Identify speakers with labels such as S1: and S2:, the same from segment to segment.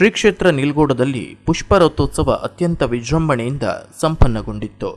S1: ಶ್ರೀ ಕ್ಷೇತ್ರ ನಿಲ್ಗೋಡದಲ್ಲಿ ಪುಷ್ಪರಥೋತ್ಸವ ಅತ್ಯಂತ ವಿಜೃಂಭಣೆಯಿಂದ ಸಂಪನ್ನಗೊಂಡಿತ್ತು.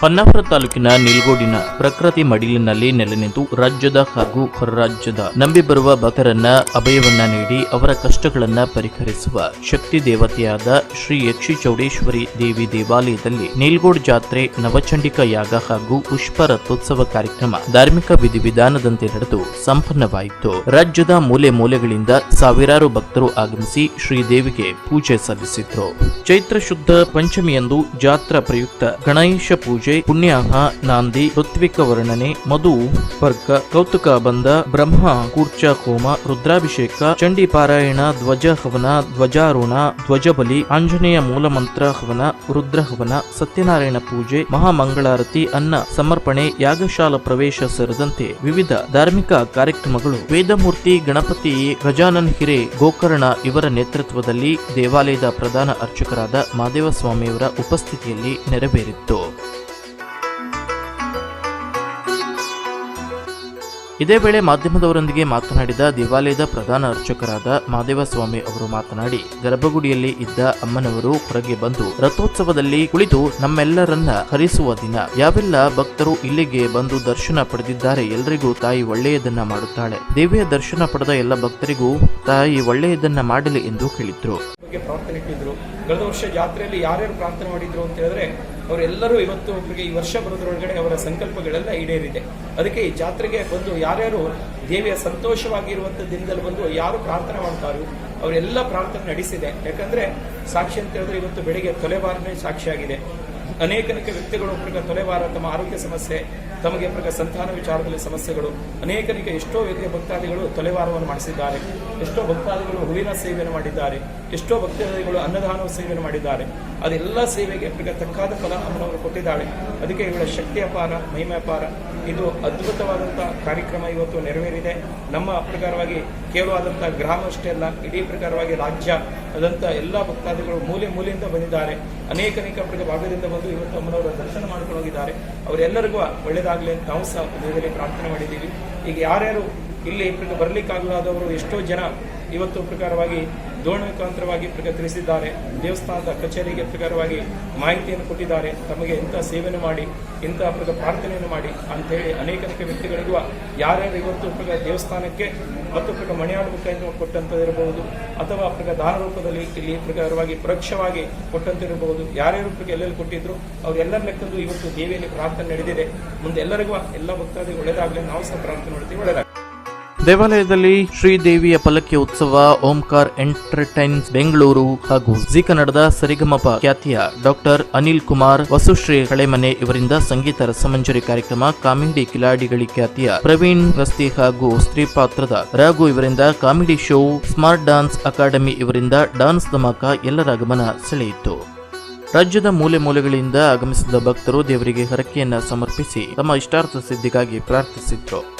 S1: ಹೊನ್ನಾವರ ತಾಲೂಕಿನ ನಿಲ್ಗೋಡಿನ ಪ್ರಕೃತಿ ಮಡಿಲಿನಲ್ಲಿ ನೆಲೆ ನಿಂತು ರಾಜ್ಯದ ಹಾಗೂ ಹೊರರಾಜ್ಯದ ನಂಬಿ ಬರುವ ಭಕ್ತರನ್ನ ಅಭಯವನ್ನ ನೀಡಿ ಅವರ ಕಷ್ಟಗಳನ್ನ ಪರಿಹರಿಸುವ ಶಕ್ತಿ ದೇವತೆಯಾದ ಶ್ರೀ ಯಕ್ಷಿ ಚೌಡೇಶ್ವರಿ ದೇವಿ ದೇವಾಲಯದಲ್ಲಿ ನಿಲ್ಗೋಡ್ ಜಾತ್ರೆ, ನವಚಂಡಿಕ ಯಾಗ ಹಾಗೂ ಪುಷ್ಪ ರಥೋತ್ಸವ ಕಾರ್ಯಕ್ರಮ ಧಾರ್ಮಿಕ ವಿಧಿವಿಧಾನದಂತೆ ನಡೆದು ಸಂಪನ್ನವಾಯಿತು. ರಾಜ್ಯದ ಮೂಲೆ ಮೂಲೆಗಳಿಂದ ಸಾವಿರಾರು ಭಕ್ತರು ಆಗಮಿಸಿ ಶ್ರೀದೇವಿಗೆ ಪೂಜೆ ಸಲ್ಲಿಸಿದ್ರು. ಚೈತ್ರ ಶುದ್ಧ ಪಂಚಮಿಯಂದು ಜಾತ್ರಾ ಪ್ರಯುಕ್ತ ಗಣೇಶ ಪೂಜೆ ಪುಣ್ಯಾಹ ನಾಂದಿ ಋತ್ವಿಕ ವರ್ಣನೆ ಮಧು ಪರ್ಕ ಕೌತುಕ ಬಂಧ ಬ್ರಹ್ಮ ಕೂರ್ಚ ಕೋಮ ರುದ್ರಾಭಿಷೇಕ ಚಂಡಿ ಪಾರಾಯಣ ಧ್ವಜ ಹವನ ಧ್ವಜಾರೋಹಣ ಧ್ವಜಬಲಿ ಆಂಜನೇಯ ಮೂಲಮಂತ್ರ ಹವನ ರುದ್ರ ಹವನ ಸತ್ಯನಾರಾಯಣ ಪೂಜೆ ಮಹಾಮಂಗಳಾರತಿ ಅನ್ನ ಸಮರ್ಪಣೆ ಯಾಗಶಾಲ ಪ್ರವೇಶ ಸೇರಿದಂತೆ ವಿವಿಧ ಧಾರ್ಮಿಕ ಕಾರ್ಯಕ್ರಮಗಳು ವೇದಮೂರ್ತಿ ಗಣಪತಿ ಗಜಾನನ್ ಹಿರೆ ಗೋಕರ್ಣ ಇವರ ನೇತೃತ್ವದಲ್ಲಿ ದೇವಾಲಯದ ಪ್ರಧಾನ ಅರ್ಚಕರಾದ ಮಾದೇವ ಸ್ವಾಮಿಯವರ ಉಪಸ್ಥಿತಿಯಲ್ಲಿ ನೆರವೇರಿತ್ತು. ಇದೇ ವೇಳೆ ಮಾಧ್ಯಮದವರೊಂದಿಗೆ ಮಾತನಾಡಿದ ದೇವಾಲಯದ ಪ್ರಧಾನ ಅರ್ಚಕರಾದ ಮಾದೇವಸ್ವಾಮಿ ಅವರು ಮಾತನಾಡಿ, ಗರ್ಭಗುಡಿಯಲ್ಲಿ ಇದ್ದ ಅಮ್ಮನವರು ಹೊರಗೆ ಬಂದು ರಥೋತ್ಸವದಲ್ಲಿ ಕುಳಿತು ನಮ್ಮೆಲ್ಲರನ್ನ ಹರಿಸುವ ದಿನ. ಯಾವೆಲ್ಲ ಭಕ್ತರು ಇಲ್ಲಿಗೆ ಬಂದು ದರ್ಶನ ಪಡೆದಿದ್ದಾರೆ ಎಲ್ಲರಿಗೂ ತಾಯಿ ಒಳ್ಳೆಯದನ್ನ ಮಾಡುತ್ತಾಳೆ. ದೇವಿಯ ದರ್ಶನ ಪಡೆದ ಎಲ್ಲ ಭಕ್ತರಿಗೂ ತಾಯಿ ಒಳ್ಳೆಯದನ್ನ ಮಾಡಲಿ ಎಂದು ಹೇಳಿದ್ರು
S2: ಪ್ರಾರ್ಥನೆ ಇಟ್ಟಿದ್ರು. ಕಳೆದ ವರ್ಷ ಜಾತ್ರೆಯಲ್ಲಿ ಯಾರ್ಯಾರು ಪ್ರಾರ್ಥನೆ ಮಾಡಿದ್ರು ಅಂತ ಹೇಳಿದ್ರೆ, ಅವರೆಲ್ಲರೂ ಇವತ್ತು ಒಬ್ಬರಿಗೆ ಈ ವರ್ಷ ಬರೋದ್ರೊಳಗಡೆ ಅವರ ಸಂಕಲ್ಪಗಳೆಲ್ಲ ಈಡೇರಿದೆ. ಅದಕ್ಕೆ ಈ ಜಾತ್ರೆಗೆ ಬಂದು ಯಾರ್ಯಾರು ದೇವಿಯ ಸಂತೋಷವಾಗಿರುವಂಥ ದಿನದಲ್ಲಿ ಬಂದು ಯಾರು ಪ್ರಾರ್ಥನೆ ಮಾಡ್ತಾರೋ ಅವರೆಲ್ಲ ಪ್ರಾರ್ಥನೆ ನಡೆಸಿದೆ. ಯಾಕಂದ್ರೆ ಸಾಕ್ಷಿ ಅಂತ ಹೇಳಿದ್ರೆ ಇವತ್ತು ಬೆಳಿಗ್ಗೆ ತೊಲೆಬಾರನೇ ಸಾಕ್ಷಿಯಾಗಿದೆ ಅನೇಕನಿಕ ವ್ಯಕ್ತಿಗಳು ಒಬ್ಬರಿಗೆ ತೊಲೆಬಾರ ತಮ್ಮ ಆರೋಗ್ಯ ಸಮಸ್ಯೆ, ತಮಗೆ ಪ್ರಕಾರ ಸಂತಾನ ವಿಚಾರದಲ್ಲಿ ಸಮಸ್ಯೆಗಳು ಅನೇಕನಿಗೆ ಎಷ್ಟೋ ವ್ಯಕ್ತಿಯ ಭಕ್ತಾದಿಗಳು ತೊಲೆವಾರವನ್ನು ಮಾಡಿಸಿದ್ದಾರೆ, ಎಷ್ಟೋ ಭಕ್ತಾದಿಗಳು ಹೂವಿನ ಸೇವೆಯನ್ನು ಮಾಡಿದ್ದಾರೆ, ಎಷ್ಟೋ ಭಕ್ತಾದಿಗಳು ಅನ್ನದಾನ ಸೇವೆಯನ್ನು ಮಾಡಿದ್ದಾರೆ. ಅದೆಲ್ಲ ಸೇವೆಗೆ ಪ್ರಕಾರ ತಕ್ಕಾದ ಫಲ ಅಮ್ಮನವರು ಕೊಟ್ಟಿದ್ದಾಳೆ ಅದಕ್ಕೆ ಇವಳ ಶಕ್ತಿ ಅಪಾರ, ಮಹಿಮೆ ಅಪಾರ. ಇದು ಅದ್ಭುತವಾದಂಥ ಕಾರ್ಯಕ್ರಮ ಇವತ್ತು ನೆರವೇರಿದೆ. ನಮ್ಮ ಪ್ರಕಾರವಾಗಿ ಕೇವಲವಾದಂಥ ಗ್ರಾಮ ಅಷ್ಟೇ ಅಲ್ಲ, ಇಡೀ ಪ್ರಕಾರವಾಗಿ ರಾಜ್ಯ ಅದಂತ ಎಲ್ಲ ಭಕ್ತಾದಿಗಳು ಮೂಲೆ ಮೂಲೆಯಿಂದ ಬಂದಿದ್ದಾರೆ. ಅನೇಕ ಅನೇಕ ಪ್ರಕಾರ ಭಾಗದಿಂದ ಬಂದು ಇವತ್ತು ಅಮ್ಮನವರ ದರ್ಶನ ಮಾಡ್ಕೊಂಡು ಹೋಗಿದ್ದಾರೆ. ಅವರೆಲ್ಲರಿಗೂ ಒಳ್ಳೇದಾಗಲಿ ಅಂತ ನಾವು ಸಹ ದೇವರಲ್ಲಿ ಪ್ರಾರ್ಥನೆ ಮಾಡಿದ್ದೀವಿ. ಈಗ ಯಾರ್ಯಾರು ಇಲ್ಲಿ ಬರಲಿಕ್ಕಾಗಲಾದವರು ಎಷ್ಟೋ ಜನ ಇವತ್ತು ಪ್ರಕಾರವಾಗಿ ದೋಣ ಮುಖಾಂತರವಾಗಿ ತಿಳಿಸಿದ್ದಾರೆ ದೇವಸ್ಥಾನದ ಕಚೇರಿಗೆ ಪ್ರಕಾರವಾಗಿ ಮಾಹಿತಿಯನ್ನು ಕೊಟ್ಟಿದ್ದಾರೆ. ತಮಗೆ ಇಂಥ ಸೇವೆಯನ್ನು ಮಾಡಿ, ಇಂಥ ಪ್ರಕಾರ ಪ್ರಾರ್ಥನೆಯನ್ನು ಮಾಡಿ ಅಂತೇಳಿ ಅನೇಕ ಅನೇಕ ವ್ಯಕ್ತಿಗಳಿಗೂ ಯಾರ್ಯಾರು ಇವತ್ತು ಪ್ರಕಾರ ದೇವಸ್ಥಾನಕ್ಕೆ ಮತ್ತು ಪ್ರಕಾರ ಮಣಿಯಾಡು ಮುಖಾಂತರ ಕೊಟ್ಟಂಥದ್ದಿರಬಹುದು, ಅಥವಾ ಪ್ರಕಾರ ದಾನ ರೂಪದಲ್ಲಿ ಇಲ್ಲಿ ಪ್ರಕಾರವಾಗಿ ಪರೋಕ್ಷವಾಗಿ ಕೊಟ್ಟಂತಿರಬಹುದು ಯಾರ್ಯಾರು ಪ್ರಕಾರ ಎಲ್ಲೆಲ್ಲಿ ಕೊಟ್ಟಿದ್ರು ಅವರೆಲ್ಲರ ಲೆಕ್ಕದ್ದು ಇವತ್ತು ದೇವಿಯಲ್ಲಿ ಪ್ರಾರ್ಥನೆ ನಡೆದಿದೆ. ಮುಂದೆ ಎಲ್ಲರಿಗೂ ಎಲ್ಲ ಭಕ್ತಾದಿಗಳು ಒಳ್ಳೆಯದಾಗಲಿ. ನಾವು ಸಹ ಪ್ರಾರ್ಥನೆ ಮಾಡ್ತೀವಿ. ಒಳ್ಳೇದಾಗಲಿ
S1: ದೇವಾಲಯದಲ್ಲಿ ಶ್ರೀದೇವಿಯ ಪಲ್ಲಕ್ಕಿ ಉತ್ಸವ, ಓಂಕಾರ್ ಎಂಟರ್ಟೈನ್ಸ್ ಬೆಂಗಳೂರು ಹಾಗೂ ಜಿ ಕನ್ನಡದ ಸರಿಗಮಪ ಖ್ಯಾತಿಯ ಡಾಕ್ಟರ್ ಅನಿಲ್ ಕುಮಾರ್, ವಸುಶ್ರೀ ಹಳೆಮನೆ ಇವರಿಂದ ಸಂಗೀತ ರಸಮಂಜರಿ ಕಾರ್ಯಕ್ರಮ, ಕಾಮಿಡಿ ಕಿಲಾಡಿಗಳಿ ಖ್ಯಾತಿಯ ಪ್ರವೀಣ್ ರಸ್ತಿ ಹಾಗೂ ಸ್ತ್ರೀ ಪಾತ್ರದ ರಾಘು ಇವರಿಂದ comedy show, smart dance academy ಇವರಿಂದ ಡಾನ್ಸ್ ಧಮಾಕ ಎಲ್ಲರ ಗಮನ ಸೆಳೆಯಿತು. ರಾಜ್ಯದ ಮೂಲೆ ಮೂಲೆಗಳಿಂದ ಆಗಮಿಸಿದ ಭಕ್ತರು ದೇವರಿಗೆ ಹರಕೆಯನ್ನ ಸಮರ್ಪಿಸಿ ತಮ್ಮ ಇಷ್ಟಾರ್ಥ ಸಿದ್ಧಿಗಾಗಿ ಪ್ರಾರ್ಥಿಸಿದ್ರು.